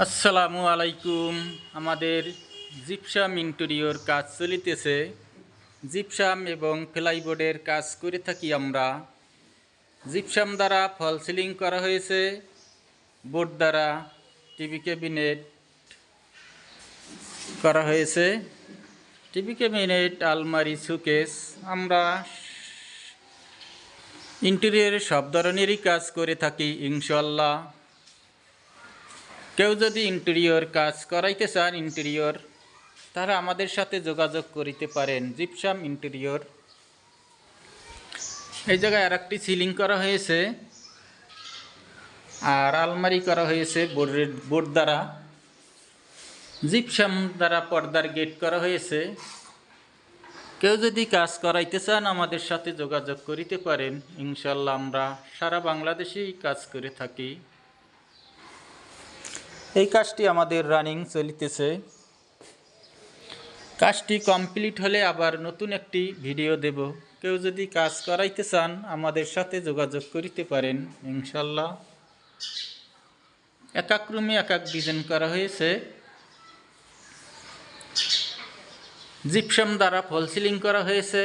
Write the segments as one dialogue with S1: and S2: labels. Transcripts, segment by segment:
S1: আসসালামু আলাইকুম। আমাদের জিপসাম ইন্টেরিয়র কাজ চলিতেছে। জিপসাম এবং প্লাইবোর্ডের কাজ করে থাকি আমরা। জিপসাম দ্বারা ফল সিলিং করা হয়েছে। বোর্ড দ্বারা টিভি ক্যাবিনেট করা হয়েছে। টিভি ক্যাবিনেট, আলমারি, সুকেস আমরা ইন্টেরিয়রের সব ধরনেরই কাজ করে থাকি ইনশাল্লাহ কেউ যদি ইন্টেরিয়র কাজ করাইতে চান ইন্টেরিয়র তারা আমাদের সাথে যোগাযোগ করিতে পারেন, জিপসাম ইন্টেরিয়র এই জায়গায় আর একটি সিলিং করা হয়েছে, আর আলমারি করা হয়েছে বোর্ডের বোর্ড দ্বারা। জিপসাম দ্বারা পর্দার গেট করা হয়েছে। কেউ যদি কাজ করাইতে চান, আমাদের সাথে যোগাযোগ করিতে পারেন। ইনশাল্লাহ আমরা সারা বাংলাদেশেই কাজ করে থাকি। এই কাজটি আমাদের রানিং চলিতেছে। কাজটি কমপ্লিট হলে আবার নতুন একটি ভিডিও দেব। কেউ যদি কাজ করাইতে চান, আমাদের সাথে যোগাযোগ করিতে পারেন ইনশাল্লাহ এক এক রুমে এক এক ডিজাইন করা হয়েছে। জিপসাম দ্বারা ফল সিলিং করা হয়েছে।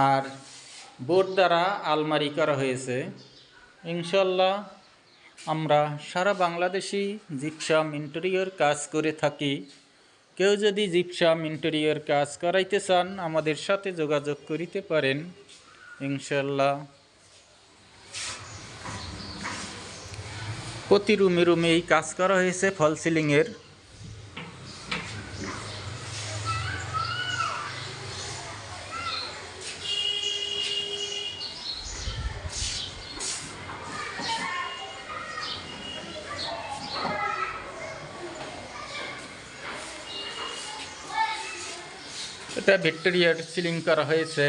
S1: আর বোর্ড দ্বারা আলমারি করা হয়েছে। ইনশাল্লাহ আমরা সারা বাংলাদেশি জিপসাম ইন্টেরিয়র কাজ করে থাকি। কেউ যদি জিপসাম ইন্টেরিয়র কাজ করাইতে চান, আমাদের সাথে যোগাযোগ করিতে পারেন ইনশাল্লাহ প্রতি রুমে রুমে এই কাজ করা হয়েছে ফল সিলিংয়ের। এটা ভিক্টোরিয়ার সিলিং করা হয়েছে।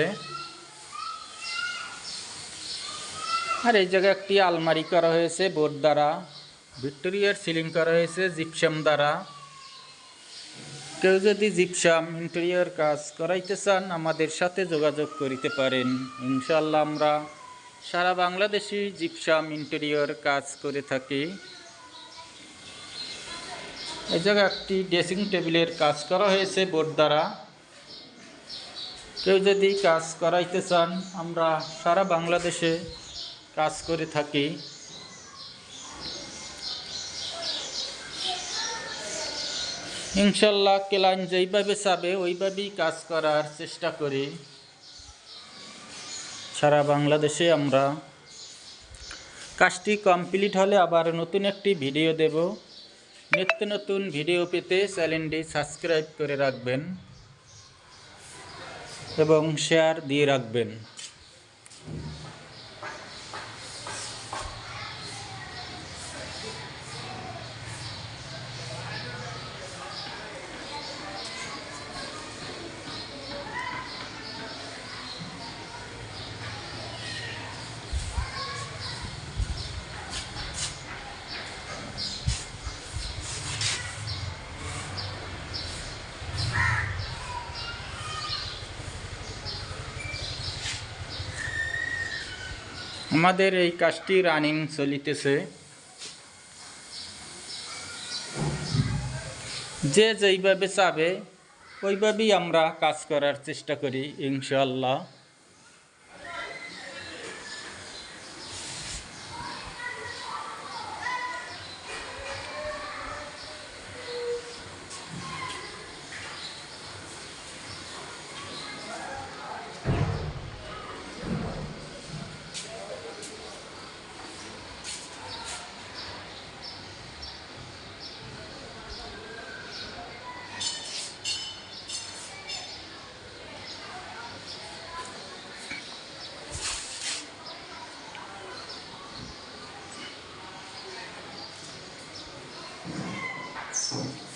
S1: আর এই জায়গায় একটি আলমারি করা হয়েছে বোর্ড দ্বারা। ভিক্টোরিয়ার সিলিং করা হয়েছে জিপসাম দ্বারা। কেউ যদি জিপসাম ইন্টেরিয়র কাজ করাইতে চান, আমাদের সাথে যোগাযোগ করিতে পারেন। ইনশাল্লাহ আমরা সারা বাংলাদেশি জিপসাম ইন্টেরিয়র কাজ করে থাকি। এই জায়গায় একটি ড্রেসিং টেবিলের কাজ করা হয়েছে বোর্ড দ্বারা। কেউ যদি কাজ করাইতে চান, আমরা সারা বাংলাদেশে কাজ করে থাকি। ইনশাল্লাহ কেলান যেইভাবে চাবে, ওইভাবেই কাজ করার চেষ্টা করি। সারা বাংলাদেশে আমরা কাজটি কমপ্লিট হলে আবার নতুন একটি ভিডিও দেব। নিত্য নতুন ভিডিও পেতে চ্যানেলটি সাবস্ক্রাইব করে রাখবেন। এবং শেয়ার দিয়ে রাখবেন। আমাদের এই কাজটি রানিং চলিতেছে। যে যেইভাবে চাবে, ওইভাবেই আমরা কাজ করার চেষ্টা করি ইনশাল্লাহ Thanks.